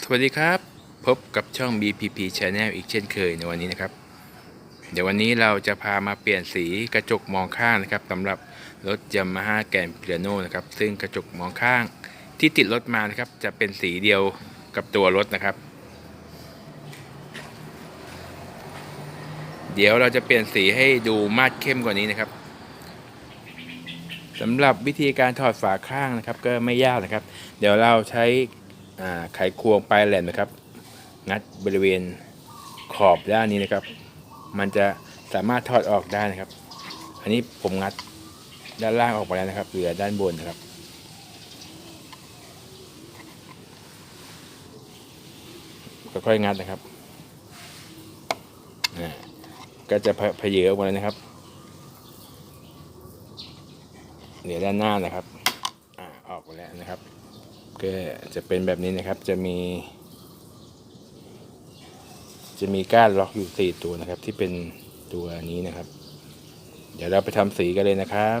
สวัสดีครับ พบกับช่อง BPP Channel อีกเช่นเคยในวันนี้นะครับ เดี๋ยววันนี้เราจะพามาเปลี่ยนสีกระจกมองข้างนะครับสำหรับรถ Yamaha Grand Piano นะครับ ซึ่งกระจกมองข้างที่ติดรถมานะครับ จะเป็นสีเดียวกับตัวรถนะครับ เดี๋ยวเราจะเปลี่ยนสีให้ดูมาดเข้มกว่านี้นะครับสำหรับวิธีการถอดฝาข้างนะครับ ก็ไม่ยากนะครับ เดี๋ยวเราใช้ ไขควงปลายแหลมนะครับ งัดบริเวณขอบด้านนี้นะครับ มันจะสามารถถอดออกได้นะครับ อันนี้ผมงัดด้านล่างออกไปแล้วนะครับ เหลือด้านบนนะครับ ค่อยๆงัดนะครับก็จะพะเพเยอออกมาแล้วนะครับ เหลือด้านหน้านะครับอ่าออกไปแล้วนะครับ ก็จะเป็นแบบนี้นะครับ จะมี จะมีก้านล็อกอยู่สี่ตัวนะครับ ที่เป็นตัวนี้นะครับ เดี๋ยวเราไปทำสีกันเลยนะครับ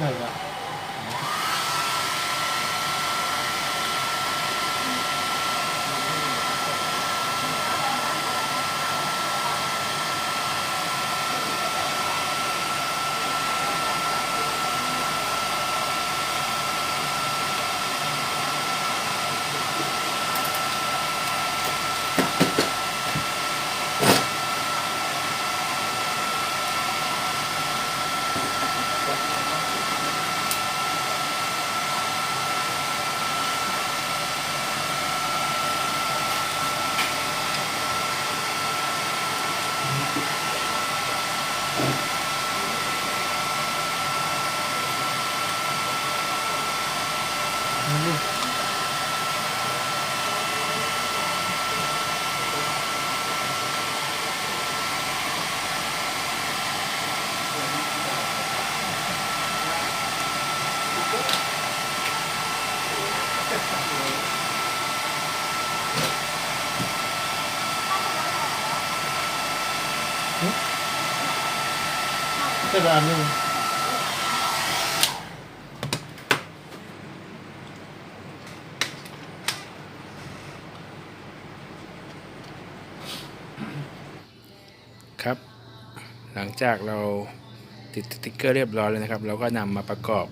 หน อะกระดานหนึ่งครับ หลังจากเราติดสติ๊กเกอร์เรียบร้อยแล้วนะครับ เราก็นำมาประกอบ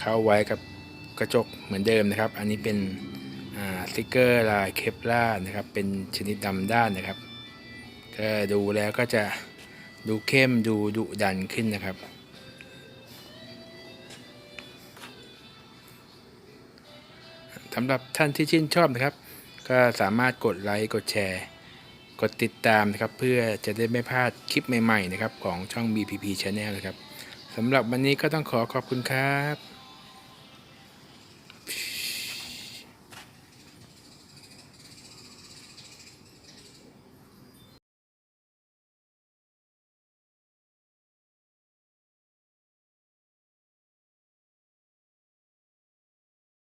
เข้าไว้กับกระจกเหมือนเดิมนะครับ อันนี้เป็นสติ๊กเกอร์ลายเคปลานะครับ เป็นชนิดดำด้านนะครับ ก็ดูแล้วก็จะ ดูเข้มดูดุดันขึ้นนะครับ สำหรับท่านที่ชื่นชอบนะครับ ก็สามารถกดไลค์กดแชร์ กดติดตามนะครับ เพื่อจะได้ไม่พลาดคลิปใหม่ๆนะครับ ของช่อง BPP Channel นะครับสำหรับวันนี้ก็ต้องขอขอบคุณครับ